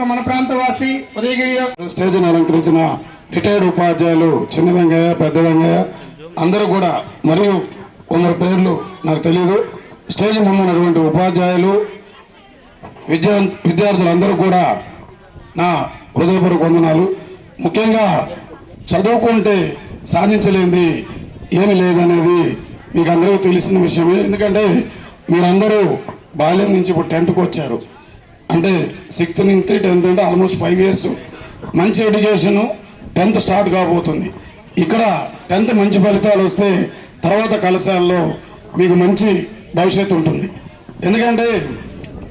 సంపాదించుకున్న మన ప్రాంతవాసి ఉదయగిరి స్టేజ్ని అలంకరించిన రిటైర్డ్ ఉపాధ్యాయులు చిన్న వెంగయ్య పెద్ద వెంగయ్య అందరూ కూడా మరియు కొందరు పేర్లు నాకు తెలియదు స్టేజ్ ముందున్నటువంటి ఉపాధ్యాయులు విద్యా విద్యార్థులందరూ కూడా నా హృదయపూర్వక వందనాలు. ముఖ్యంగా చదువుకుంటే సాధించలేనిది ఏమి లేదనేది మీకు అందరికీ తెలిసిన విషయమే. ఎందుకంటే మీరందరూ బాల్యం నుంచి ఇప్పుడు టెన్త్కి వచ్చారు అంటే సిక్స్త్ నుంచి టెన్త్ అంటే ఆల్మోస్ట్ ఫైవ్ ఇయర్స్ మంచి ఎడ్యుకేషను టెన్త్ స్టార్ట్ కాబోతుంది. ఇక్కడ టెన్త్ మంచి ఫలితాలు వస్తే తర్వాత కళాశాలలో మీకు మంచి భవిష్యత్తు ఉంటుంది. ఎందుకంటే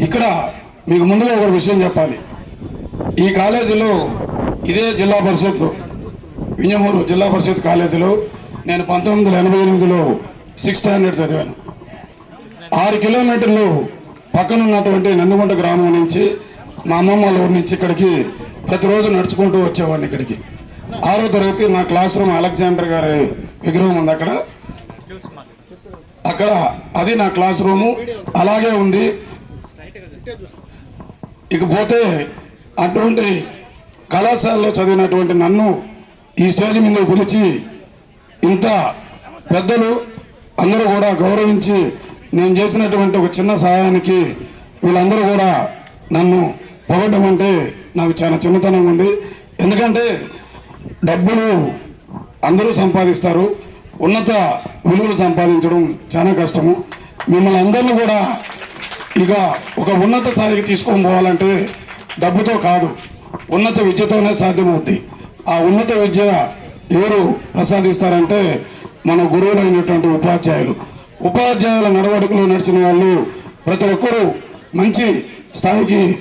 ఇక్కడ మీకు ముందుగా ఒక విషయం చెప్పాలి. ఈ కాలేజీలో ఇదే జిల్లా పరిషత్ వింజమూరు జిల్లా పరిషత్ కాలేజీలో నేను పంతొమ్మిది వందల ఎనభై ఎనిమిదిలో సిక్స్ స్టాండర్డ్ చదివాను. ఆరు కిలోమీటర్లు పక్కన ఉన్నటువంటి నందిగుంట గ్రామం నుంచి మా అమ్మమ్మ వాళ్ళ ఊరి నుంచి ఇక్కడికి ప్రతిరోజు నడుచుకుంటూ వచ్చేవాడిని ఇక్కడికి. ఆరో తరగతి నా క్లాస్ రూమ్ అలెగ్జాండర్ గారి విగ్రహం ఉంది అక్కడ. అక్కడ అది నా క్లాస్ రూము. అలాగే ఉంది. ఇకపోతే అటువంటి కళాశాలలో చదివినటువంటి నన్ను ఈ స్టేజ్ మీద పిలిచి ఇంత పెద్దలు అందరూ కూడా గౌరవించి నేను చేసినటువంటి ఒక చిన్న సహాయానికి వీళ్ళందరూ కూడా నన్ను పొగడం అంటే నాకు చాలా చిన్నతనం ఉంది. ఎందుకంటే డబ్బులు అందరూ సంపాదిస్తారు. ఉన్నత విలువలు సంపాదించడం చాలా కష్టము. మిమ్మల్ని అందరినీ కూడా ఇక ఒక ఉన్నత స్థాయికి తీసుకొని పోవాలంటే డబ్బుతో కాదు ఉన్నత విద్యతోనే సాధ్యమవుద్ది. ఆ ఉన్నత విద్య ఎవరు ప్రసాదిస్తారంటే మన గురువులైనటువంటి ఉపాధ్యాయులు. ఉపాధ్యాయుల నడవడికలో నడిచిన వాళ్ళు ప్రతి ఒక్కరూ మంచి స్థాయికి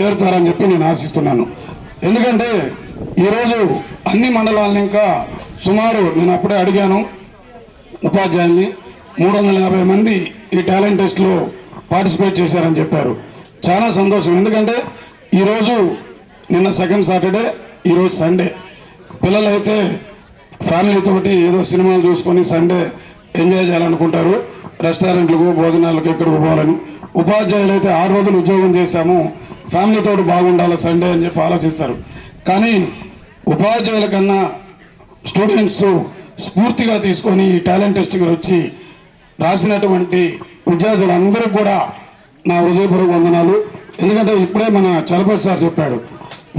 చేరుతారని చెప్పి నేను ఆశిస్తున్నాను. ఎందుకంటే ఈరోజు అన్ని మండలాలను ఇంకా సుమారు నేను అప్పుడే అడిగాను ఉపాధ్యాయుల్ని మూడు వందల యాభై మంది ఈ టాలెంట్ టెస్ట్లో పార్టిసిపేట్ చేశారని చెప్పారు. చాలా సంతోషం. ఎందుకంటే ఈరోజు నిన్న సెకండ్ సాటర్డే ఈరోజు సండే. పిల్లలైతే ఫ్యామిలీ తోటి ఏదో సినిమాలు చూసుకొని సండే ఎంజాయ్ చేయాలనుకుంటారు. రెస్టారెంట్లకు భోజనాలకు ఎక్కడికి పోవాలని. ఉపాధ్యాయులు అయితే ఆరు రోజులు ఉద్యోగం చేశాము. ఫ్యామిలీ బాగుండాలి సండే అని చెప్పి ఆలోచిస్తారు. కానీ ఉపాధ్యాయుల కన్నా స్టూడెంట్స్ స్ఫూర్తిగా తీసుకొని ఈ టాలెంట్ టెస్ట్కి వచ్చి రాసినటువంటి విద్యార్థులందరూ కూడా నా హృదయపూర్వక వందనాలు. ఎందుకంటే ఇప్పుడే మన చలపతి సార్ చెప్పాడు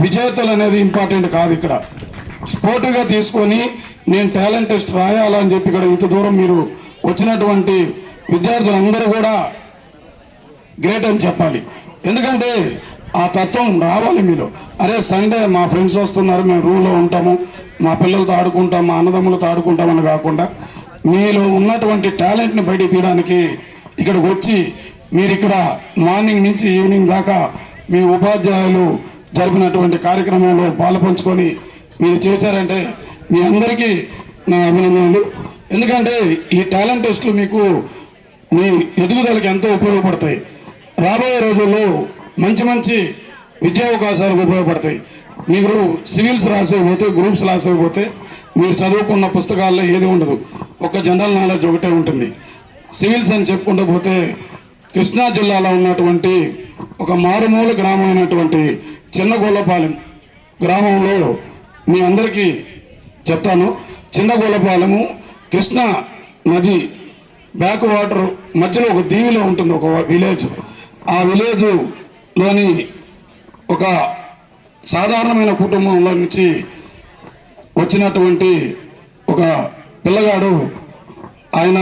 విజేతలు అనేది ఇంపార్టెంట్ కాదు ఇక్కడ. స్పోర్టుగా తీసుకొని నేను టాలెంట్ టెస్ట్ రాయాలని చెప్పి ఇక్కడ ఇంత దూరం మీరు వచ్చినటువంటి విద్యార్థులందరూ కూడా గ్రేట్ అని చెప్పాలి. ఎందుకంటే ఆ తత్వం రావాలి మీరు అరే సండే మా ఫ్రెండ్స్ వస్తున్నారు మేము రూమ్లో ఉంటాము మా పిల్లలతో ఆడుకుంటాం మా అన్నదమ్ములతో ఆడుకుంటామని కాకుండా మీలో ఉన్నటువంటి టాలెంట్ని బయటికి తీయడానికి ఇక్కడికి వచ్చి మీరు ఇక్కడ మార్నింగ్ నుంచి ఈవినింగ్ దాకా మీ ఉపాధ్యాయులు జరిపినటువంటి కార్యక్రమంలో పాలుపంచుకొని మీరు చేశారంటే మీ అందరికీ నా అభినందనలు. ఎందుకంటే ఈ టాలెంట్ టెస్ట్లు మీకు మీ ఎదుగుదలకి ఎంతో ఉపయోగపడతాయి. రాబోయే రోజుల్లో మంచి మంచి విద్యా అవకాశాలకు ఉపయోగపడతాయి. మీరు సివిల్స్ రాసేకపోతే గ్రూప్స్ రాసేయకపోతే మీరు చదువుకున్న పుస్తకాల్లో ఏది ఉండదు. ఒక జనరల్ నాలెడ్జ్ ఒకటే ఉంటుంది. సివిల్స్ అని చెప్పుకుంటూ పోతే కృష్ణా జిల్లాలో ఉన్నటువంటి ఒక మారుమూల గ్రామం అయినటువంటి చిన్నగొల్లపాలెం గ్రామంలో మీ అందరికీ చెప్తాను. చిన్నగొల్లపాలెము కృష్ణా నది బ్యాక్ వాటర్ మధ్యలో ఒక దీవిలో ఉంటుంది ఒక విలేజ్. ఆ విలేజ్లోని ఒక సాధారణమైన కుటుంబంలో నుంచి వచ్చినటువంటి ఒక పిల్లగాడు ఆయన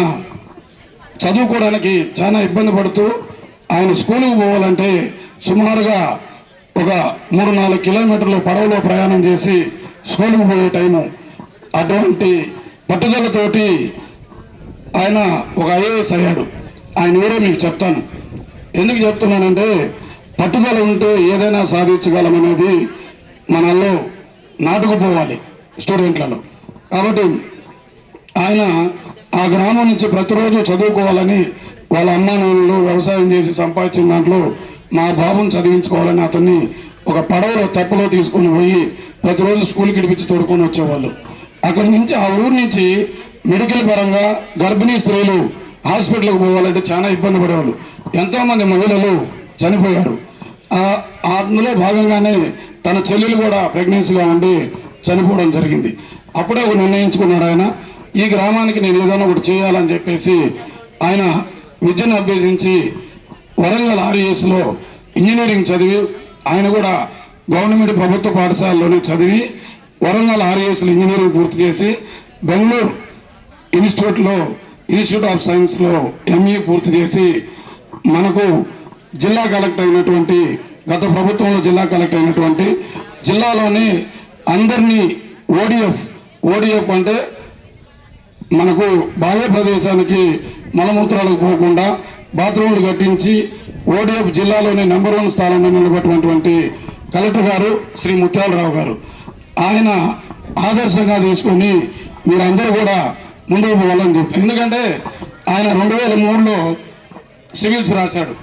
చదువుకోవడానికి చాలా ఇబ్బంది పడుతూ ఆయన స్కూలుకు పోవాలంటే సుమారుగా ఒక మూడు నాలుగు కిలోమీటర్లు పడవలో ప్రయాణం చేసి స్కూలుకు పోయే టైము. అటువంటి పట్టుదలతోటి ఆయన ఒక ఐఏఎస్ అయ్యాడు. ఆయన ఎవరో మీకు చెప్తాను. ఎందుకు చెప్తున్నానంటే పట్టుదల ఉంటే ఏదైనా సాధించగలమనేది మనల్లో నాటుకుపోవాలి స్టూడెంట్లలో. కాబట్టి ఆయన ఆ గ్రామం నుంచి ప్రతిరోజు చదువుకోవాలని వాళ్ళ అమ్మా నాన్నలు వ్యవసాయం చేసి సంపాదించిన దాంట్లో మా బాబుని చదివించుకోవాలని అతన్ని ఒక పడవలో తప్పులో తీసుకొని పోయి ప్రతిరోజు స్కూల్కి ఇడిపించి తోడుకొని వచ్చేవాళ్ళు. అక్కడి నుంచి ఆ ఊరు నుంచి మెడికల్ పరంగా గర్భిణీ స్త్రీలు హాస్పిటల్కి పోవాలంటే చాలా ఇబ్బంది పడేవాళ్ళు. ఎంతోమంది మహిళలు చనిపోయారు. ఆ- ఆత్మలో అందులో భాగంగానే తన చెల్లెలు కూడా ప్రెగ్నెన్సీగా ఉండి చనిపోవడం జరిగింది. అప్పుడే ఒక నిర్ణయించుకున్నాడు ఆయన ఈ గ్రామానికి నేను ఏదైనా ఒకటి చేయాలని చెప్పేసి ఆయన విద్యను అభ్యసించి వరంగల్ ఆర్ఈఎస్లో ఇంజనీరింగ్ చదివి ఆయన కూడా గవర్నమెంట్ ప్రభుత్వ పాఠశాలలోనే చదివి వరంగల్ ఆర్ఈఎస్లో ఇంజనీరింగ్ పూర్తి చేసి బెంగళూరు ఇన్స్టిట్యూట్లో ఇన్స్టిట్యూట్ ఆఫ్ సైన్స్లో ఎంఈ పూర్తి చేసి మనకు జిల్లా కలెక్టర్ అయినటువంటి గత ప్రభుత్వంలో జిల్లా కలెక్టర్ అయినటువంటి జిల్లాలోని అందరినీ ఓడిఎఫ్ ఓడిఎఫ్ అంటే మనకు బాల్య ప్రదేశానికి మలమూత్రాలకు పోకుండా బాత్రూములు కట్టించి ఓడిఎఫ్ జిల్లాలోని నెంబర్ వన్ స్థానంలో నిలబెట్టినటువంటి కలెక్టర్ గారు శ్రీ ముత్యాలరావు గారు. ఆయన ఆదర్శంగా తీసుకొని మీరందరూ కూడా ముందుకు పోవాలని చెప్పారు ఎందుకంటే ఆయన రెండు వేల మూడులో సివిల్స్ రాశాడు.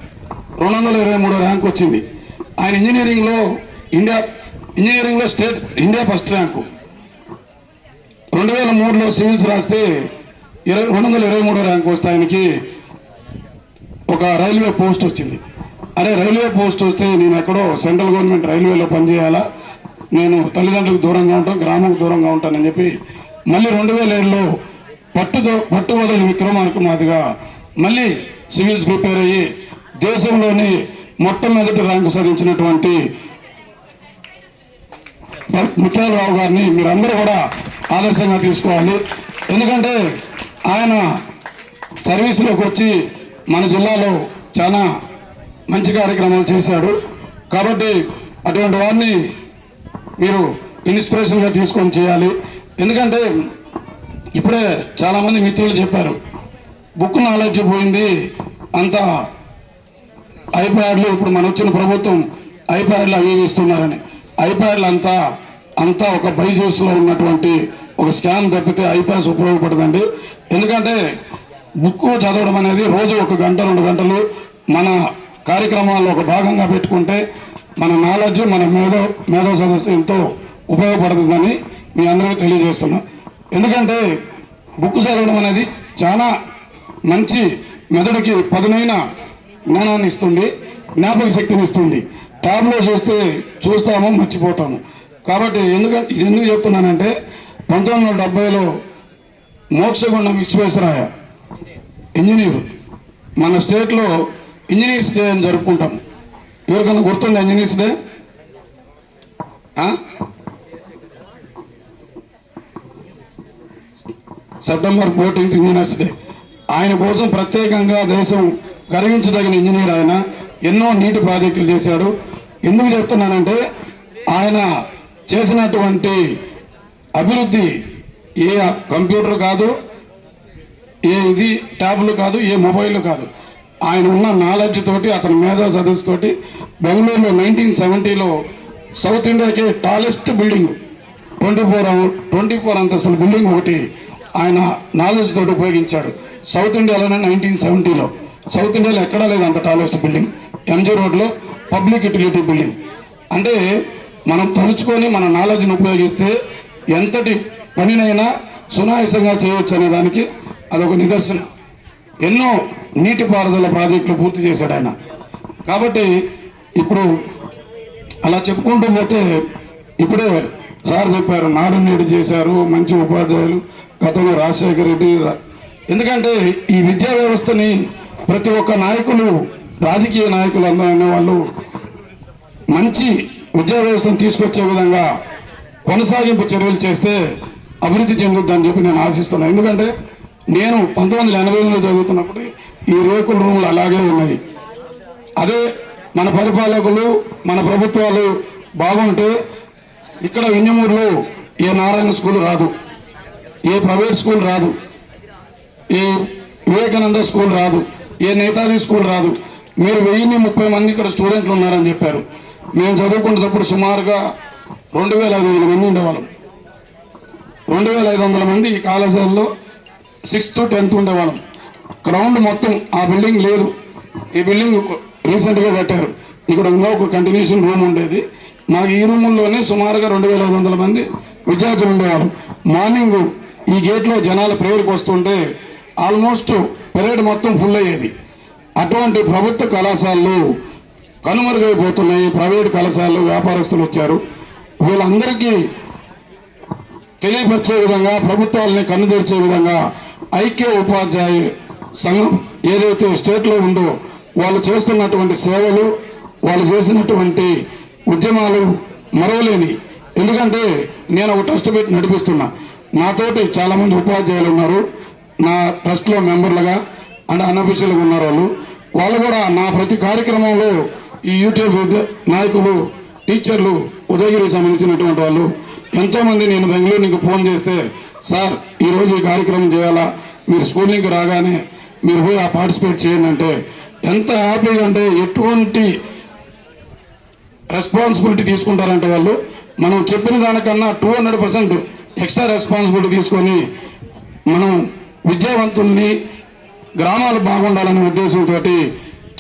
రెండు వందల ఇరవై మూడు ర్యాంక్ వచ్చింది. ఆయన ఇంజనీరింగ్లో ఇండియా ఇంజనీరింగ్లో స్టేట్ ఇండియా ఫస్ట్ ర్యాంకు. రెండు వేల మూడులో సివిల్స్ రాస్తే ఇరవై రెండు వందల ఇరవై మూడో ర్యాంక్ వస్తే ఆయనకి ఒక రైల్వే పోస్ట్ వచ్చింది. అరే రైల్వే పోస్ట్ వస్తే నేను ఎక్కడో సెంట్రల్ గవర్నమెంట్ రైల్వేలో పనిచేయాలా? నేను తల్లిదండ్రులకు దూరంగా ఉంటాను గ్రామంకు దూరంగా ఉంటానని చెప్పి మళ్ళీ రెండు వేల ఏడులో పట్టుదో పట్టు విక్రమ అనుకున్నదిగా మళ్ళీ సివిల్స్ ప్రిపేర్ అయ్యి దేశంలోని మొట్టమొదటి ర్యాంకు సాధించినటువంటి ముత్యాలరావు గారిని మీరందరూ కూడా ఆదర్శంగా తీసుకోవాలి. ఎందుకంటే ఆయన సర్వీసులోకి వచ్చి మన జిల్లాలో చాలా మంచి కార్యక్రమాలు చేశాడు. కాబట్టి అటువంటి వారిని మీరు ఇన్స్పిరేషన్గా తీసుకొని చేయాలి. ఎందుకంటే ఇప్పుడే చాలామంది మిత్రులు చెప్పారు బుక్ నాలెడ్జ్ పోయింది అంతా ఐప్యాడ్లు ఇప్పుడు మన వచ్చిన ప్రభుత్వం ఐప్యాడ్లు అవి ఇస్తున్నారని. ఐప్యాడ్లు అంతా అంతా ఒక బైజూస్లో ఉన్నటువంటి ఒక స్కాన్ తప్పితే ఐప్యాడ్స్ ఉపయోగపడదండి. ఎందుకంటే బుక్ చదవడం అనేది రోజు ఒక గంట రెండు గంటలు మన కార్యక్రమాల్లో ఒక భాగంగా పెట్టుకుంటే మన నాలెడ్జ్ మన మేధో మేధో సదస్సు ఎంతో ఉపయోగపడుతుందని మీ అందరికీ తెలియజేస్తున్నా. ఎందుకంటే బుక్ చదవడం అనేది చాలా మంచి మెదడుకి పదునైన జ్ఞానాన్ని ఇస్తుంది జ్ఞాపక శక్తిని ఇస్తుంది. ట్యాబ్లో చూస్తే చూస్తాము మర్చిపోతాము. కాబట్టి ఎందుకంటే ఇది ఎందుకు చెప్తున్నానంటే పంతొమ్మిది వందల డెబ్బైలో మోక్షగుండం విశ్వేశ్వరాయ ఇంజనీర్. మన స్టేట్లో ఇంజనీర్స్ డే అని జరుపుకుంటాము. ఎవరికైనా గుర్తుంది ఇంజనీర్స్ డే ఆ? September fourteenth engineers day. ఆయన కోసం ప్రత్యేకంగా దేశం గర్వించదగిన ఇంజనీర్ ఆయన. ఎన్నో నీటి ప్రాజెక్టులు చేశాడు. ఎందుకు చెప్తున్నానంటే ఆయన చేసినటువంటి అభివృద్ధి ఏ కంప్యూటర్ కాదు ఏ ఇది ట్యాబ్లు కాదు ఏ మొబైల్ కాదు. ఆయన ఉన్న నాలెడ్జ్ తోటి అతని మేధా సదస్సు తోటి బెంగళూరులో నైన్టీన్ సెవెంటీలో సౌత్ ఇండియాకి tallest building twenty four twenty four అంతస్తుల బిల్డింగ్ ఒకటి ఆయన నాలెడ్జ్ తోటి ఉపయోగించాడు. సౌత్ ఇండియాలోనే నైన్టీన్ సెవెంటీలో సౌత్ ఇండియాలో ఎక్కడా లేదు అంత టాలెస్ట్ బిల్డింగ్ ఎంజీ రోడ్లో పబ్లిక్ యూటిలిటీ బిల్డింగ్ అంటే మనం తలుచుకొని మన నాలెడ్జ్ని ఉపయోగిస్తే ఎంతటి పనినైనా సునాయసంగా చేయవచ్చు అనే దానికి అదొక నిదర్శనం. ఎన్నో నీటిపారుదల ప్రాజెక్టులు పూర్తి చేశాడు ఆయన. కాబట్టి ఇప్పుడు అలా చెప్పుకుంటూ పోతే ఇప్పుడే సార్ చెప్పారు నాడు నేడు చేశారు మంచి ఉపాధ్యాయులు గతంలో రాజశేఖర రెడ్డి రా- ఎందుకంటే ఈ విద్యా వ్యవస్థని ప్రతి ఒక్క నాయకులు రాజకీయ నాయకులు అందరూ అనేవాళ్ళు మంచి విద్యా వ్యవస్థను తీసుకొచ్చే విధంగా కొనసాగింపు చర్యలు చేస్తే అభివృద్ధి చెందుద్దని చెప్పి నేను ఆశిస్తున్నాను. ఎందుకంటే నేను పంతొమ్మిది వందల ఎనభై ఎనిమిదిలో చదువుతున్నప్పుడు ఈ రేకుల రూములు అలాగే ఉన్నాయి. అదే మన పరిపాలకులు మన ప్రభుత్వాలు బాగుంటే ఇక్కడ ఇంజమూరులో ఏ నారాయణ స్కూల్ రాదు ఏ ప్రైవేట్ స్కూల్ రాదు ఏ వివేకానంద స్కూల్ రాదు ఏ నేతాజీ స్కూల్ రాదు. మీరు వెయ్యిన్ని ముప్పై మంది ఇక్కడ స్టూడెంట్లు ఉన్నారని చెప్పారు. మేము చదువుకునేటప్పుడు సుమారుగా రెండు వేల ఐదు వందల మంది ఉండేవాళ్ళం. రెండు వేల ఐదు వందల మంది ఈ కాలేజీల్లో సిక్స్త్ టెన్త్ ఉండేవాళ్ళం. గ్రౌండ్ మొత్తం ఆ బిల్డింగ్ లేదు. ఈ బిల్డింగ్ రీసెంట్గా కట్టారు. ఇక్కడ ఇంకొక ఒక కంటిన్యూషన్ రూమ్ ఉండేది. మాకు ఈ రూముల్లోనే సుమారుగా రెండు వేల ఐదు వందల మంది విద్యార్థులు ఉండేవారు మార్నింగ్ ఈ గేట్లో జనాలు ప్రేయర్కి వస్తుంటే ఆల్మోస్ట్ పెరేడ్ మొత్తం ఫుల్ అయ్యేది. అటువంటి ప్రభుత్వ కళాశాలలు కనుమరుగైపోతున్నాయి. ప్రైవేట్ కళాశాలలు వ్యాపారస్తులు వచ్చారు. వీళ్ళందరికీ తెలియపరిచే విధంగా ప్రభుత్వాలని కన్ను తెరిచే విధంగా ఐక్య ఉపాధ్యాయ సంఘం ఏదైతే స్టేట్లో ఉందో వాళ్ళు చేస్తున్నటువంటి సేవలు వాళ్ళు చేసినటువంటి ఉద్యమాలు మరవలేని. ఎందుకంటే నేను ఒక ట్రస్ట్ పెట్టి నడిపిస్తున్నా. నాతోటి చాలామంది ఉపాధ్యాయులు ఉన్నారు. నా ట్రస్ట్లో మెంబర్లుగా అండ్ అన్అఫీషియల్గా ఉన్నారు వాళ్ళు. వాళ్ళు కూడా నా ప్రతి కార్యక్రమంలో ఈ యూట్యూబ్ నాయకులు టీచర్లు ఉదయగిరికి సంబంధించినటువంటి వాళ్ళు. ఎంతోమంది నేను బెంగళూరు నీకు ఫోన్ చేస్తే సార్ ఈరోజు ఈ కార్యక్రమం చేయాలా? మీరు స్కూల్ నుంచి రాగానే మీరు పోయి ఆ పార్టిసిపేట్ చేయండి అంటే ఎంత హ్యాపీగా అంటే ఎటువంటి రెస్పాన్సిబిలిటీ తీసుకుంటారంటే వాళ్ళు మనం చెప్పిన దానికన్నా two hundred percent extra responsibility తీసుకొని మనం విద్యావంతుల్ని గ్రామాలు బాగుండాలనే ఉద్దేశంతో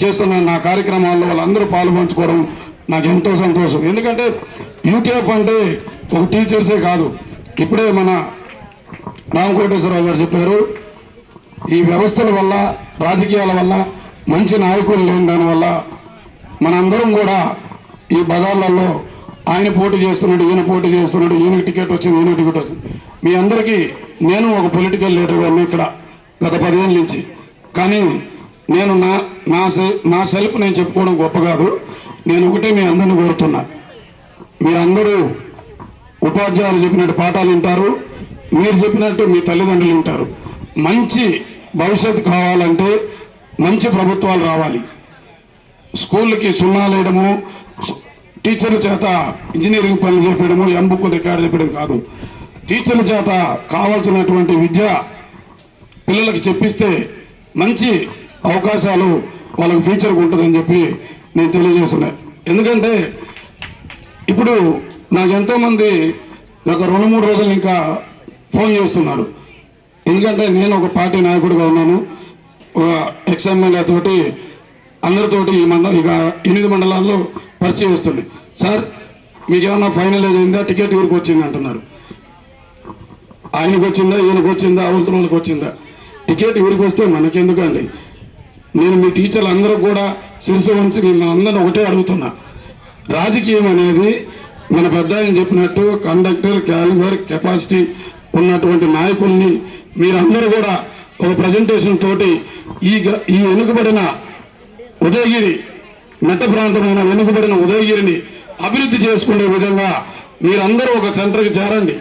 చేస్తున్న నా కార్యక్రమాల్లో వాళ్ళందరూ పాల్పంచుకోవడం నాకు ఎంతో సంతోషం. ఎందుకంటే యూకేఎఫ్ అంటే ఒక టీచర్సే కాదు. ఇప్పుడే మన రామకోటేశ్వరరావు గారు చెప్పారు ఈ వ్యవస్థల వల్ల రాజకీయాల వల్ల మంచి నాయకులు లేని దానివల్ల మనందరం కూడా ఈ బజార్లలో ఆయన పోటీ చేస్తున్నాడు ఈయన పోటీ చేస్తున్నాడు ఈయనకి టికెట్ వచ్చింది ఈయన టికెట్ వచ్చింది. మీ అందరికీ నేను ఒక పొలిటికల్ లీడర్గా ఉన్నా ఇక్కడ గత పదిహేను నుంచి. కానీ నేను నా నా నా సెల్ఫ్ నేను చెప్పుకోవడం గొప్ప కాదు. నేను ఒకటే మీ అందరిని కోరుతున్నా. మీరందరూ ఉపాధ్యాయులు చెప్పినట్టు పాఠాలు వింటారు. మీరు చెప్పినట్టు మీ తల్లిదండ్రులు వింటారు. మంచి భవిష్యత్తు కావాలంటే మంచి ప్రభుత్వాలు రావాలి. స్కూళ్ళకి సున్నాలు వేయడము టీచర్ల చేత ఇంజనీరింగ్ పనులు చెప్పడము ఎంబుక్ రికార్డు చెప్పడం కాదు. టీచర్ల చేత కావాల్సినటువంటి విద్య పిల్లలకి చెప్పిస్తే మంచి అవకాశాలు వాళ్ళకి ఫ్యూచర్కి ఉంటుందని చెప్పి నేను తెలియజేస్తున్నా. ఎందుకంటే ఇప్పుడు నాకు ఎంతోమంది గత రెండు మూడు రోజులు ఇంకా ఫోన్ చేస్తున్నారు. ఎందుకంటే నేను ఒక పార్టీ నాయకుడిగా ఉన్నాను. ఒక ఎక్స్ ఎమ్మెల్యే తోటి అందరితోటి ఈ మండలం ఇక ఎనిమిది మండలాల్లో పరిచయం వస్తుంది. సార్ మీకు ఏమన్నా ఫైనలైజ్ అయిందా టికెట్ ఊరికి వచ్చింది అంటున్నారు. ఆయనకు వచ్చిందా? ఈయనకు వచ్చిందా? అవతల వాళ్ళకి వచ్చిందా? టికెట్ ఊరికి వస్తే మనకెందుకండి? నేను మీ టీచర్లు అందరూ కూడా శిరసు వంచి మిమ్మల్ని అందరిని ఒకటే అడుగుతున్నా. రాజకీయం అనేది మన పెద్ద ఆయన చెప్పినట్టు కండక్టర్ క్యాలిబర్ కెపాసిటీ ఉన్నటువంటి నాయకుల్ని మీరందరూ కూడా ఒక ప్రజెంటేషన్ తోటి ఈ ఈ వెనుకబడిన ఉదయగిరి మెట్ట ప్రాంతమైన వెనుకబడిన ఉదయగిరిని అభివృద్ధి చేసుకునే విధంగా మీరందరూ ఒక సెంటర్కి చేరండి.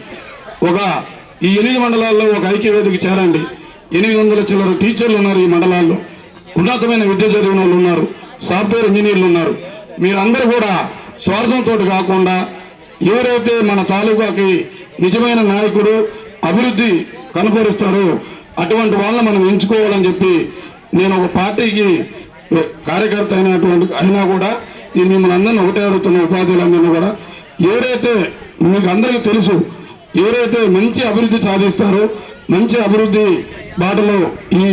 ఒక ఈ ఎనిమిది మండలాల్లో ఒక ఐక్యవేదికి చేరండి. ఎనిమిది వందల చిల్లర టీచర్లు ఉన్నారు ఈ మండలాల్లో. ఉన్నతమైన విద్య చదివిన వాళ్ళు ఉన్నారు. సాఫ్ట్వేర్ ఇంజనీర్లు ఉన్నారు. మీరందరూ కూడా స్వార్థంతో కాకుండా ఎవరైతే మన తాలూకాకి నిజమైన నాయకుడు అభివృద్ధి కనపరుస్తారో అటువంటి వాళ్ళని మనం ఎంచుకోవాలని చెప్పి నేను ఒక పార్టీకి కార్యకర్త అయినటువంటి అయినా కూడా నేను మిమ్మల్ని అందరిని ఒకటే అడుగుతున్న ఉపాధ్యాయులందరినీ కూడా ఎవరైతే మీకు అందరికీ తెలుసు ఎవరైతే మంచి అభివృద్ధి సాధిస్తారో మంచి అభివృద్ధి బాటలో ఈ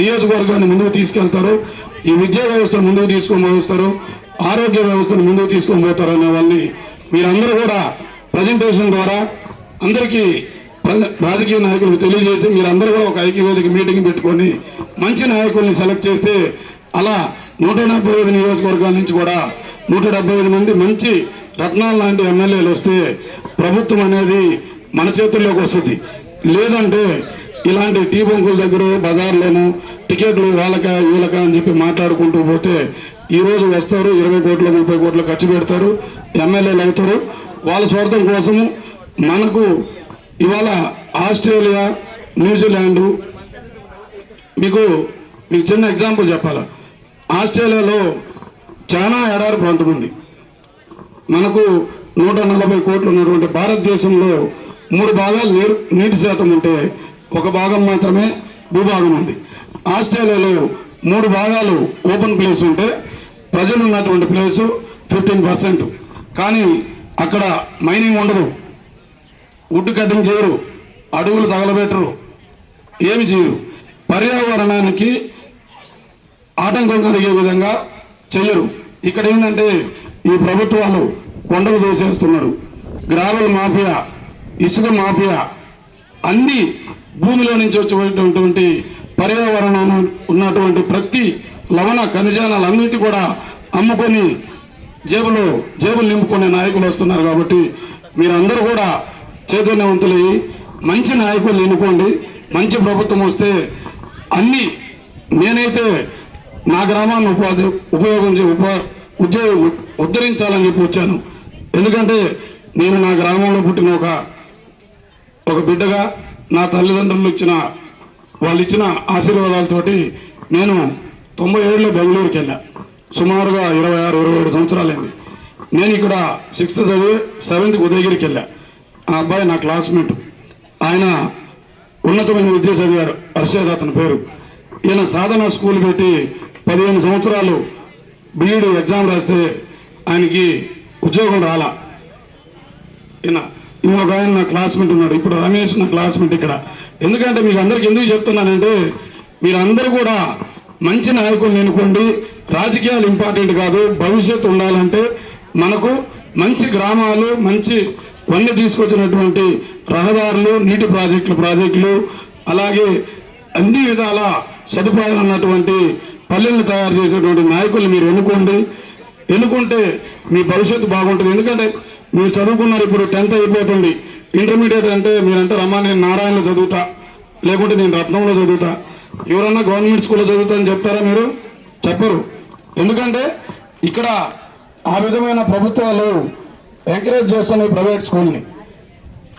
నియోజకవర్గాన్ని ముందుకు తీసుకెళ్తారో ఈ విద్యా వ్యవస్థను ముందుకు తీసుకొని పోతారో ఆరోగ్య వ్యవస్థను ముందుకు తీసుకొని పోతారు అనే వాళ్ళని మీరందరూ కూడా ప్రజెంటేషన్ ద్వారా అందరికీ రాజకీయ నాయకులకు తెలియజేసి మీరందరూ కూడా ఒక ఐక్యవేదిక మీటింగ్ పెట్టుకొని మంచి నాయకుల్ని సెలెక్ట్ చేస్తే అలా నూట డెబ్బై ఐదు నియోజకవర్గాల నుంచి కూడా నూట డెబ్బై ఐదు మంది మంచి రత్నాలు లాంటి ఎమ్మెల్యేలు వస్తే ప్రభుత్వం అనేది మన చేతుల్లోకి వస్తుంది. లేదంటే ఇలాంటి టీ బంకుల దగ్గర బజార్లోను టికెట్లు వాళ్ళక వీళ్ళక అని చెప్పి మాట్లాడుకుంటూ పోతే ఈరోజు వస్తారు ఇరవై కోట్లు ముప్పై కోట్లు ఖర్చు పెడతారు ఎమ్మెల్యేలు అవుతారు. వాళ్ళ స్వార్థం కోసము మనకు ఇవాళ ఆస్ట్రేలియా న్యూజిలాండ్ మీకు మీకు చిన్న ఎగ్జాంపుల్ చెప్పాలా? ఆస్ట్రేలియాలో చాలా ఎడారి ప్రాంతం ఉంది. మనకు నూట నలభై కోట్లు ఉన్నటువంటి భారతదేశంలో మూడు భాగాలు నీరు నీటి శాతం ఉంటే ఒక భాగం మాత్రమే భూభాగం ఉంది. ఆస్ట్రేలియాలో మూడు భాగాలు ఓపెన్ ప్లేస్ ఉంటే ప్రజలు ఉన్నటువంటి ప్లేసు ఫిఫ్టీన్ పర్సెంట్. కానీ అక్కడ మైనింగ్ ఉండదు. వుడ్ కటింగ్ చేయరు. అడవులు తగలబెట్టరు. ఏమి చేయరు. పర్యావరణానికి ఆటంకం కలిగే విధంగా చెయ్యరు. ఇక్కడ ఏంటంటే ఈ ప్రభుత్వాలు కొండలు దోసేస్తున్నారు. గ్రావెల్ మాఫియా ఇసుక మాఫియా అన్ని భూమిలో నుంచి వచ్చేటటువంటి పర్యావరణం ఉన్నటువంటి ప్రతి లవణ ఖనిజాలన్నిటి కూడా అమ్ముకొని జేబులో జేబులు నింపుకునే నాయకులు వస్తున్నారు కాబట్టి మీరందరూ కూడా చైతన్యవంతులయ్యి మంచి నాయకులు ఎన్నుకోండి. మంచి ప్రభుత్వం వస్తే అన్నీ నేనైతే నా గ్రామాన్ని ఉపాధి ఉపయోగం ఉప ఉద్యోగ ఉద్ధరించాలని చెప్పి వచ్చాను. ఎందుకంటే నేను నా గ్రామంలో పుట్టిన ఒక ఒక బిడ్డగా నా తల్లిదండ్రులు ఇచ్చిన వాళ్ళు ఇచ్చిన ఆశీర్వాదాలతోటి నేను తొంభై ఏడులో బెంగళూరుకి వెళ్ళా. సుమారుగా ఇరవై ఆరు ఇరవై ఏడు సంవత్సరాలైంది. నేను ఇక్కడ సిక్స్త్ చదివి సెవెంత్కి ఉదయగిరికి వెళ్ళా. ఆ అబ్బాయి నా క్లాస్మేట్. ఆయన ఉన్నతమైన విద్య చదివాడు. హర్షద్ అతని పేరు. ఈయన సాధన స్కూల్ పెట్టి పదిహేను సంవత్సరాలు బీఈడి ఎగ్జామ్ రాస్తే ఆయనకి ఉద్యోగం రాలా. ఈయన ఇంకొక ఆయన నా క్లాస్మేట్ ఉన్నాడు. ఇప్పుడు రమేష్ నా క్లాస్మేట్ ఇక్కడ. ఎందుకంటే మీకు అందరికి ఎందుకు చెప్తున్నానంటే మీరందరూ కూడా మంచి నాయకులు ఎన్నుకోండి. రాజకీయాలు ఇంపార్టెంట్ కాదు. భవిష్యత్తు ఉండాలంటే మనకు మంచి గ్రామాలు మంచి వన్య తీసుకొచ్చినటువంటి రహదారులు నీటి ప్రాజెక్టులు ప్రాజెక్టులు అలాగే అన్ని విధాల సదుపాయాలు ఉన్నటువంటి పల్లెలను తయారు చేసేటువంటి నాయకులు మీరు ఎన్నుకోండి. ఎన్నుకుంటే మీ భవిష్యత్తు బాగుంటుంది. ఎందుకంటే మీరు చదువుకున్నారు ఇప్పుడు టెన్త్ అయిపోతుంది. ఇంటర్మీడియట్ అంటే మీరంటే రమ్మా నేను నారాయణలో చదువుతా. లేకుంటే నేను రత్నంలో చదువుతా. ఎవరన్నా గవర్నమెంట్ స్కూల్లో చదువుతా అని చెప్తారా మీరు? చెప్పరు. ఎందుకంటే ఇక్కడ ఆ విధమైన ప్రభుత్వాలు ఎంకరేజ్ చేస్తున్నాయి ప్రైవేట్ స్కూల్ని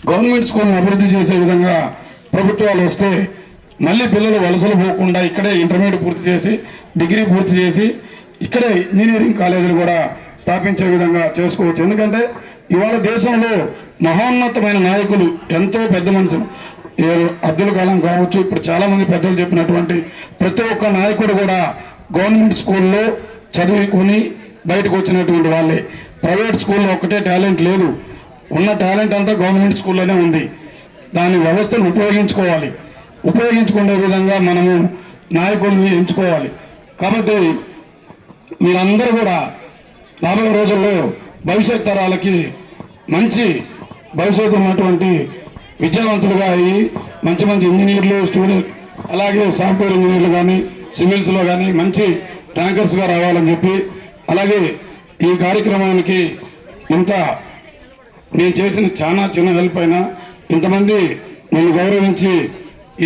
గవర్నమెంట్ స్కూల్ని అభివృద్ధి చేసే విధంగా ప్రభుత్వాలు వస్తే మళ్ళీ పిల్లలు వలసలు పోకుండా ఇక్కడే ఇంటర్మీడియట్ పూర్తి చేసి డిగ్రీ పూర్తి చేసి ఇక్కడే ఇంజనీరింగ్ కాలేజీలు కూడా స్థాపించే విధంగా చేసుకోవచ్చు. ఎందుకంటే ఇవాళ దేశంలో మహోన్నతమైన నాయకులు ఎంతో పెద్ద మనుషులు. అబ్దుల్ కలాం కావచ్చు ఇప్పుడు చాలామంది పెద్దలు చెప్పినటువంటి ప్రతి ఒక్క నాయకుడు కూడా గవర్నమెంట్ స్కూల్లో చదువుకొని బయటకు వచ్చినటువంటి వాళ్ళే. ప్రైవేట్ స్కూల్లో ఒక్కటే టాలెంట్ లేదు. ఉన్న టాలెంట్ అంతా గవర్నమెంట్ స్కూల్లోనే ఉంది. దాని వ్యవస్థను ఉపయోగించుకోవాలి. ఉపయోగించుకునే విధంగా మనము నాయకుల్ని ఎంచుకోవాలి. కాబట్టి మీరందరూ కూడా రాబోయే రోజుల్లో భవిష్యత్ తరాలకి మంచి భవిష్యత్తు ఉన్నటువంటి విద్యావంతులుగా అయ్యి మంచి మంచి ఇంజనీర్లు స్టూడెంట్ అలాగే సాఫ్ట్వేర్ ఇంజనీర్లు కానీ సివిల్స్లో కానీ మంచి ట్యాంకర్స్గా రావాలని చెప్పి అలాగే ఈ కార్యక్రమానికి ఇంత నేను చేసిన చాలా చిన్న హెల్ప్ అయినా ఇంతమంది నన్ను గౌరవించి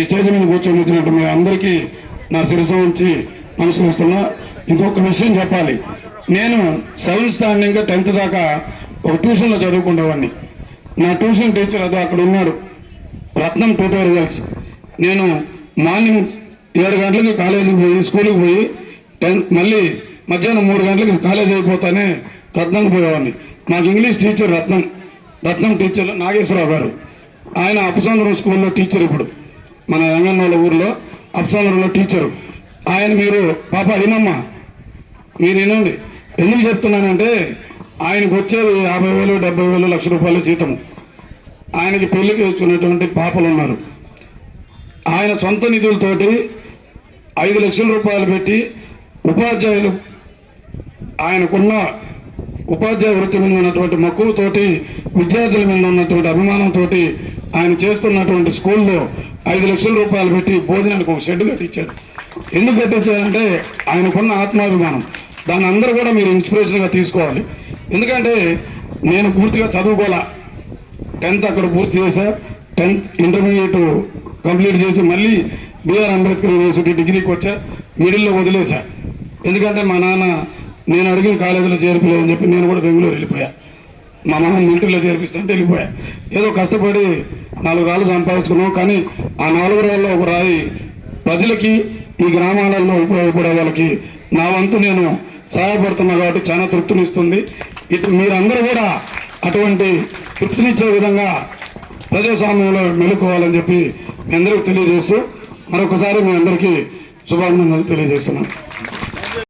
ఈ స్టేజ్ మీద కూర్చొని వచ్చినట్టు మీ అందరికీ నా శిరసం ఉంచి నమస్కరిస్తున్నా. ఇంకొక విషయం చెప్పాలి. నేను సెవెంత్ స్టాండింగ్ టెన్త్ దాకా ఒక ట్యూషన్లో చదువుకునేవాడిని. నా ట్యూషన్ టీచర్ అదో అక్కడ ఉన్నాడు రత్నం ట్యూటోరియల్స్ నేను మార్నింగ్ ఏడు గంటలకి కాలేజీకి పోయి స్కూల్కి పోయి టెన్ మళ్ళీ మధ్యాహ్నం మూడు గంటలకి కాలేజ్ అయిపోతానే రత్నంకి పోయేవాడిని. మాకు English teacher Ratnam Ratnam teacher Nageswara Rao garu. ఆయన అపసంద్రం స్కూల్లో టీచర్ ఇప్పుడు. మన రంగన్నోళ్ళ ఊర్లో అపసంద్రంలో టీచరు. ఆయన మీరు పాప వినమ్మా మీరు వినండి. ఎందుకు చెప్తున్నానంటే ఆయనకు వచ్చేది యాభై వేలు డెబ్బై వేలు లక్ష రూపాయల జీతము. ఆయనకి పెళ్ళికి వచ్చినటువంటి పాపలు ఉన్నారు. ఆయన సొంత నిధులతోటి ఐదు లక్షల రూపాయలు పెట్టి ఉపాధ్యాయులు ఆయనకున్న ఉపాధ్యాయ వృత్తి మీద ఉన్నటువంటి మక్కువతోటి విద్యార్థుల మీద ఉన్నటువంటి అభిమానంతో ఆయన చేస్తున్నటువంటి స్కూల్లో ఐదు లక్షల రూపాయలు పెట్టి భోజనానికి ఒక షెడ్ కట్టించాడు ఎందుకు కట్టించాడంటే ఆయనకున్న ఆత్మాభిమానం. దాన్ని అందరూ కూడా మీరు ఇన్స్పిరేషన్గా తీసుకోవాలి. ఎందుకంటే నేను పూర్తిగా చదువుకోలే టెన్త్ అక్కడ పూర్తి చేశా. టెన్త్ ఇంటర్మీడియట్ కంప్లీట్ చేసి మళ్ళీ బీఆర్ అంబేద్కర్ యూనివర్సిటీ డిగ్రీకి వచ్చా. మిడిల్లో వదిలేశా. ఎందుకంటే మా నాన్న నేను అడిగిన కాలేజీలో చేర్పలేదు అని చెప్పి నేను కూడా బెంగళూరు వెళ్ళిపోయా. మా నాన్న మిలిటరీలో చేర్పిస్తుంటే వెళ్ళిపోయా. ఏదో కష్టపడి నాలుగు రాళ్ళు సంపాదించుకున్నాం కానీ ఆ నాలుగు రాళ్ళలో ఒక రాయి ప్రజలకి ఈ గ్రామాలలో ఉపయోగపడే వాళ్ళకి నా వంతు నేను సహాయపడుతున్నా కాబట్టి చాలా తృప్తినిస్తుంది. ఇటు మీరందరూ కూడా అటువంటి తృప్తినిచ్చే విధంగా ప్రజాస్వామ్యంలో మెలుకోవాలని చెప్పి మీ అందరికీ తెలియజేస్తూ మరొకసారి మీ అందరికీ శుభాకాంక్షలు తెలియజేస్తున్నాను.